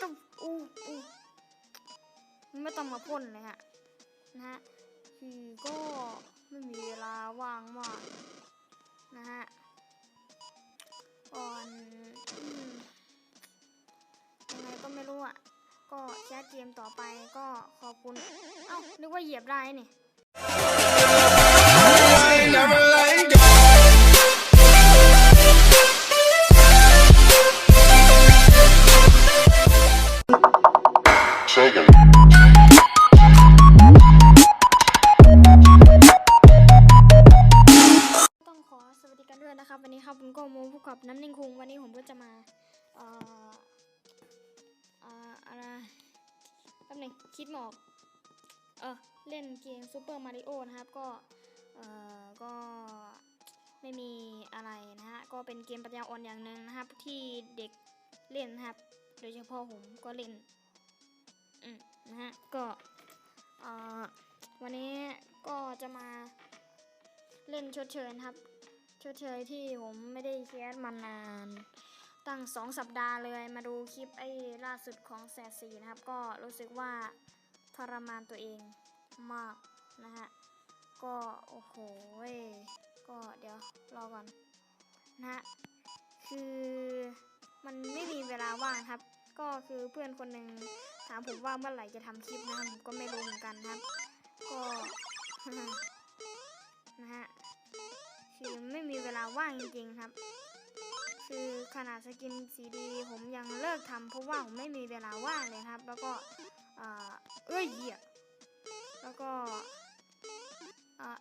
ต้องอู้อู้ไม่ต้องมาพ่นเลยฮะ นะฮะคือก็ไม่มีเวลาว่างมากนะฮะก่อนอยังไงก็ไม่รู้อะ ก็แคสเกมต่อไปก็ขอบคุณ เอ้า นึกว่าเหยียบได้นี่ ดีครับผมก็โมพบกับน้ำนิ่งคุงวันนี้ผมก็จะมาเอ่อเอ่ออะไรแป๊บนึงคิดไมอกเออเล่นเกมซูเปอร์มาริโอนะครับก็เอ่อก็ไม่มีอะไรนะฮะก็เป็นเกมปัญญาอ่อนอย่างหนึ่งนะครับ ที่เด็กเล่นนะครับ โดยเฉพาะผมก็เล่นอืมนะฮะก็เอ่อวันนี้ก็จะมาเล่นชดเชยครับ ชดเชยที่ผมไม่ได้แคสมานาน ตั้งสองสัปดาห์เลยมาดูคลิปไอ้ล่าสุดของแสสีนะครับ ก็รู้สึกว่าทรมานตัวเองมากนะฮะ ก็โอ้โหก็เดี๋ยวรอก่อนนะฮะคือมันไม่มีเวลาว่างครับ ก็คือเพื่อนคนหนึ่งถามผมว่าเมื่อไหร่จะทำคลิปนะครับผมก็ไม่รู้เหมือนกันครับ ก็ คือไม่มีเวลาว่างจริงๆครับ คือขนาดสกินสีดีผมยังเลิกทำเพราะว่าผมไม่มีเวลาว่างเลยครับ แล้วก็เออเยเหยียแล้วก็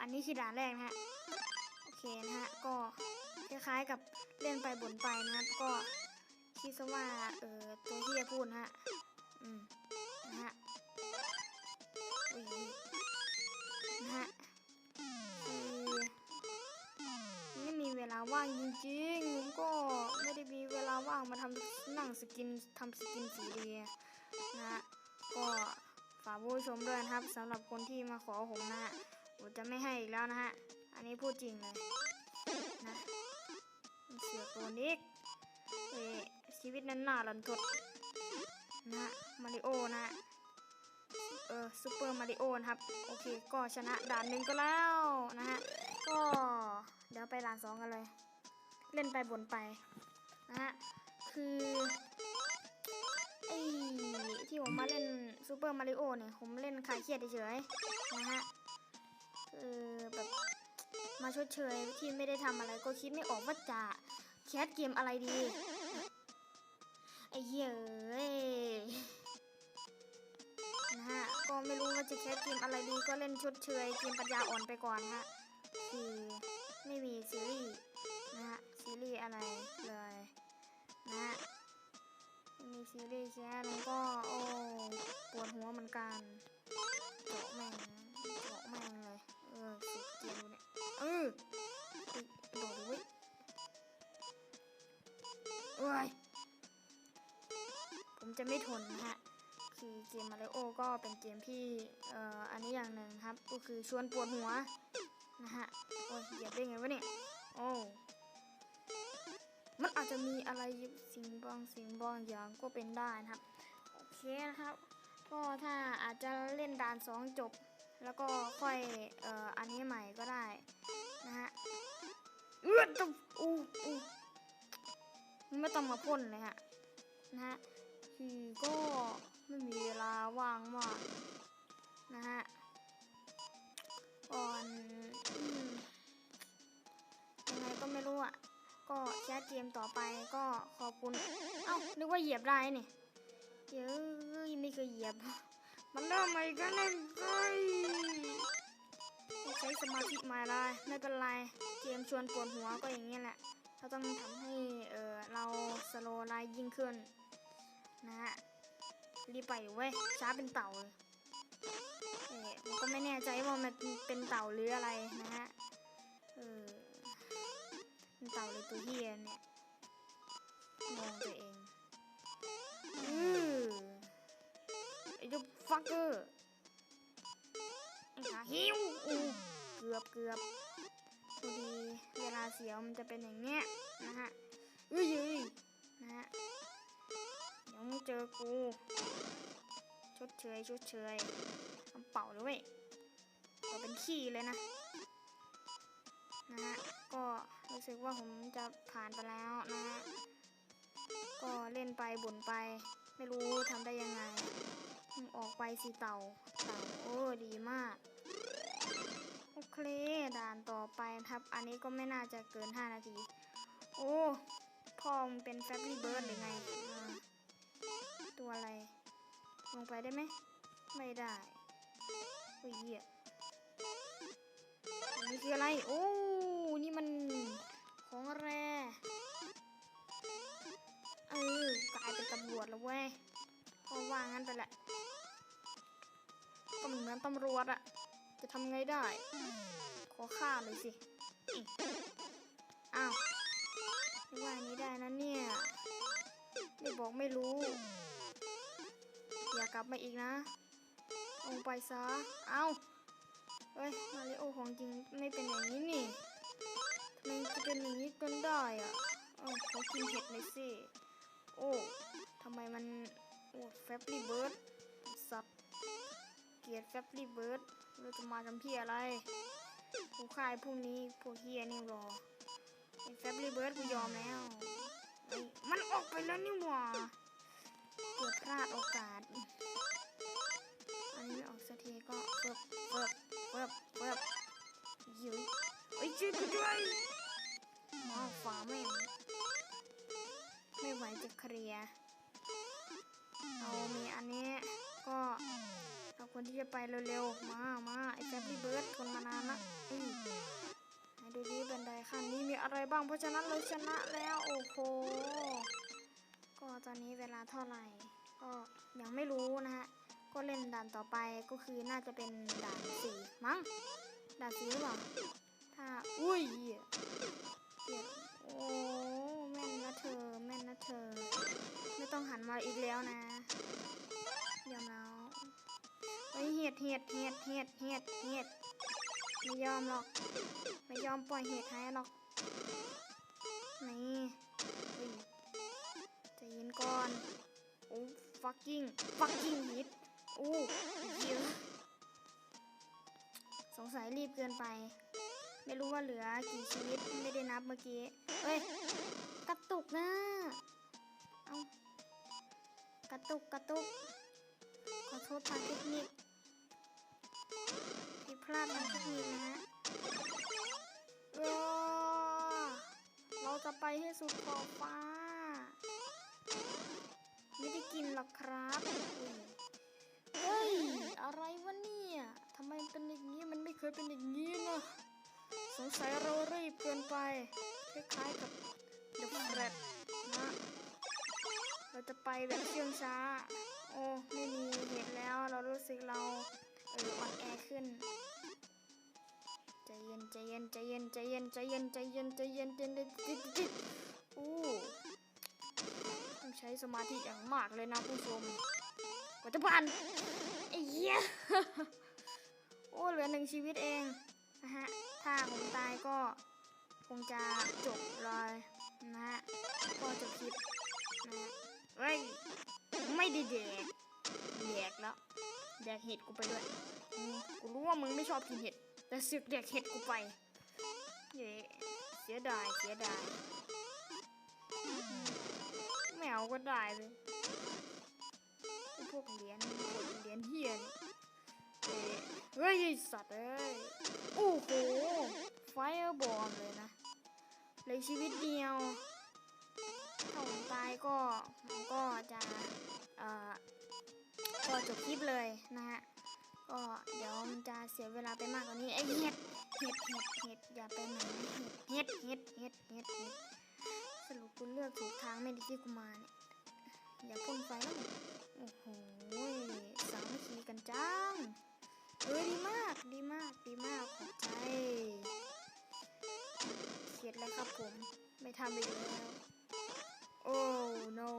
อันนี้คือด่านแรกนะฮะโอเคนะฮะก็คล้ายๆกับเล่นไปบ่นไปนะครับก็คิดซะว่าเออตัวที่จะพูดนะฮะ อืมางจริงๆผมก็ไม่ได้มีเวลาว่างมาทำนั่งสกินทำสกินสีดีนะฮะก็ฝากผู้ชมด้วยนะครับสำหรับคนที่มาขอผมนะฮะผมจะไม่ให้อีกแล้วนะฮะ อันนี้พูดจริงเลยนะเสือตัวนี้เอชีวิตนั้นน่ารันทดนะมาริโอนะฮะเออซูเปอร์มาริโอนะครับ โอเค ก็ชนะด่านหนึ่งก็แล้วนะฮะ ก็เดี๋ยวไปด่านสองกันเลย เล่นไปบนไปนะฮะคือไอ้ที่ผมมาเล่นซูเปอร์มาริโอเนี่ยผมเล่นคลายเครียดเฉยๆนะฮะเออแบบมาชดเชยที่ไม่ได้ทำอะไรก็คิดไม่ออกว่าจะแคสเกมอะไรดีไอ้เหี้ยเอ้ยนะฮะก็ไม่รู้ว่าจะแคสเกมอะไรดีก็เล่นชดเชยเกมปัญญาอ่อนไปก่อนฮะคือไม่มีซีรีส์นะฮะ ซีรีส์อะไรเลยนะฮะไม่มีซีรีส์แคสมันก็โอ้ปวดหัวเหมือนกันเจาะแม่งเจาะแม่งเลยเออสุดเกียดดูเนี่ยเออเฮ้ยโดดดิเว้ยเอ้ยผมจะไม่ทนนะฮะคือเกมมาริโอก็เป็นเกมที่เอ่ออันนี้อย่างหนึ่งครับ ก็คือชวนปวดหัวนะฮะโอ้ยเหยียบได้ไงวะเนี่ยโอ้ มันอาจจะมีอะไรสิ่งบางสิ่งบางอย่างก็เป็นได้นะครับ โอเคนะครับ ก็ถ้าอาจจะเล่นด่านสองจบ แล้วก็ค่อยเอ่ออันนี้ใหม่ก็ได้นะฮะเอื้อต้องอู้อู้ไม่ต้องมาพ่นเลยฮะนะฮะคือก็ไม่มีเวลาว่างมาก ไปก็ขอบคุณ เอ้า นึกว่าเหยียบได้นี่เย้ยไม่เคยเหยียบ มันเริ่มใหม่กันเลยเฮ้ยต้องใช้สมาธิใหม่ละไม่เป็นไร เกมชวนปวดหัวก็อย่างนี้แหละ เราต้องทำให้เออเราสโลไลท์ยิ่งขึ้น นะฮะ รีบไปเว้ย ช้าเป็นเต่าเลยเอ๊ะผมก็ไม่แน่ใจว่ามันเป็นเต่าหรืออะไรนะฮะ เออ เป็นเต่าเลยตัวเฮียเนี่ย งงตัวเองอือไอ้เจ้าฟักเกอร์ไอ้ขาหิวอู้เกือบเกือบพอดีเวลาเสียวมันจะเป็นอย่างเงี้ยนะฮะเอ้ยเอ้ยนะฮะเดี๋ยวมึงเจอกูชดเชยชดเชยทำเป่าเลยเว้ยเป่าเป็นขี้เลยนะนะฮะก็รู้สึกว่าผมจะผ่านไปแล้วนะฮะ ก็เล่นไปบ่นไป ไม่รู้ทำได้ยังไงมึงออกไปสิเต่าเต่าโอ้ดีมาก โอเค ด่านต่อไปครับ อันนี้ก็ไม่น่าจะเกิน 5 นาที โอ้พ่อมึงเป็นแฟบรี่เบิร์ดหรือไงอตัวอะไร ลงไปได้ไหม ไม่ได้โอ้ยเหี้ยอันนี่คืออะไร โอ้ นี่มันของแร เออกลายเป็นตำรวจแล้วเว้ยก็ว่างั้นไปแหละก็เหมือนตำรวจอะจะทำไงได้ ขอฆ่าเลยสิเอ้าวไม่ว่านี้ได้นะเนี่ย ไม่บอกไม่รู้ อย่ากลับมาอีกนะลงไปซะ เอ้า เฮ้ย มาริโอของจริงไม่เป็นอย่างนี้นี่ทำไมจะเป็นอย่างนี้กันได้อะเอ้าขอกินเห็ดหน่อยสิ โอ้ทำไมมัน โอ้แฟบรี่เบิร์ดสัตว์เกียดแฟบรี่เบิร์ดเราจะมาทำเพี้ยอะไรกูขายพวกนี้พวกเฮียนี่รอแฟบรี่เบิร์ดกูยอมแล้วไอมันออกไปแล้วนี่หว่าเกือบพลาดโอกาส อันนี้ออกสักทีก็เฟิบเฟิบเฟิบเฟิบยืยไอ้ยช่วยกูด้วยมาฝาแม่ง ไม่ไหวจะเคลียร์เอามีอันนี้ก็เราควรที่จะไปเร็วๆ มามาไอ้แฟบรี่เบิร์ดทนมานานละอืมดูดิบันไดขั้นนี้มีอะไรบ้าง เพราะฉะนั้นเราชนะแล้วโอ้โห ก็ตอนนี้เวลาเท่าไหร่ ก็ยังไม่รู้นะฮะ ก็เล่นด่านต่อไปก็คือน่าจะเป็นด่านสี่มั้ง ด่านสี่หรือเปล่าถ้า อุ้ย โอ้แม่นนะเธอ แม่นนะเธอ ไม่ต้องหันมาอีกแล้วนะ เดี๋ยวนะเฮ้ยเห็ดเห็ดเห็ดเห็ดเห็ดเห็ดไม่ยอมหรอก ไม่ยอมปล่อยเห็ดให้หรอก นี่ใจเย็นก่อนโอ้ fucking fucking hit โอ้เยอะสงสัยรีบเกินไป ไม่รู้ว่าเหลือกี่ชีวิตไม่ได้นับเมื่อกี้เฮ้ยกระตุกนะเอากระตุกกระตุกขอโทษทางเทคนิคผิดพลาดทางเทคนิคนะฮะเออเราจะไปให้สุดขอบฟ้า ไม่ได้กินหรอกครับเฮ้ยอะไรวะเนี่ยทำไมเป็นอย่างนี้มันไม่เคยเป็นอย่างนี้นะ สงสัยเรารีบเกินไป คล้ายๆกับเดอะแฟรดนะ เราจะไปแบบเชื่องช้า โอ้ไม่มีเหตุแล้วเรารู้สึกเราเอออ่อนแอขึ้นใจเย็นใจเย็นใจเย็นใจเย็นใจเย็นใจเย็นใจเย็นใจเย็นใจเย็นใจเย็นอู้ต้องใช้สมาธิอย่างมากเลยนะผู้ชมกว่าจะผ่านไอ้เหี้ยโอ้เหลือหนึ่งชีวิตเองนะฮะ ถ้าผมตายก็คงจะจบเลยนะฮะก็จบคลิปนะฮะเฮ้ยไม่ได้แดกแดกแล้วแดกเห็ดกูไปด้วยกูรู้ว่ามึงไม่ชอบกินเห็ด แต่เสือกแดกเห็ดกูไปเย้เสียดายเสียดายอืมไม่เอาก็ได้เลยพวกเหรียญเหรียญเฮียนี่ย เฮ้ยสัตว์เอ้ยโอ้โหไฟบอมเลยนะเลยชีวิตเดียวถ้าผมตายก็ผมก็จะเอ่อก็จบคลิปเลยนะฮะก็เดี๋ยวมันจะเสียเวลาไปมากกว่านี้ไอ้เห็ดเห็ดเห็ดเห็ดอย่าไปไหนเห็ดเห็ดเห็ดเห็ดเห็ดสรุปกูเลือกถูกทางไม่ด้ที่กูมาเนี่ยอย่าพ่นไฟแล้วโอ้โหสามัคคีกันจัง เออดีมากดีมากดีมากขอบใจเขียดเลยครับผม ไม่ทำอีกแล้ว โอ้ no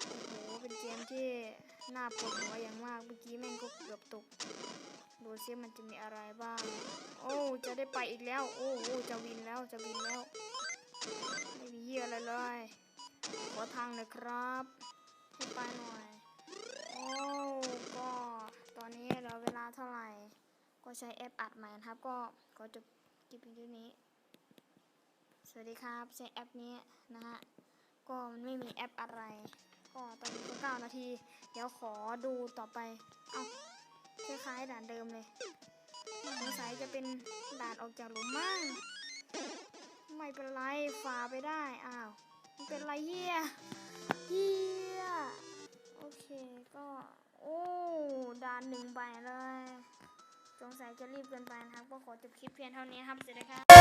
โอ้โห เป็นเกมที่น่าปวดหัวอย่างมาก เมื่อกี้แม่งก็เกือบตก ดูซิมันจะมีอะไรบ้าง โอ้ จะได้ไปอีกแล้ว โอ้โหจะวินแล้ว จะวินแล้ว ไม่มีเหี้ยอะไรเลย ขอทางหน่อยครับ ให้ไปหน่อย โอ้ก็ อนนี้เหลือเวลาเท่าไหร่ ก็ใช้แอปอัดใหม่นะครับ ก็ขอจบคลิปเพียงเท่นี้ สวัสดีครับ ใช้แอปนี้นะฮะ ก็มันไม่มีแอปอะไร ก็ตอนนี้ก็เก้านาที เดี๋ยวขอดูต่อไป เอาคล้ายๆด่านเดิมเลยสงสัยจะเป็นด่านออกจากหลุมมั่งไม่เป็นไรฝ่าไปได้ อ้าวมันเป็นไรเฮีย หนึ่งใบเลย สงสัยจะรีบเกินไปนะครับ ก็ขอจบคลิปเพียงเท่านี้ครับสวัสดีครับ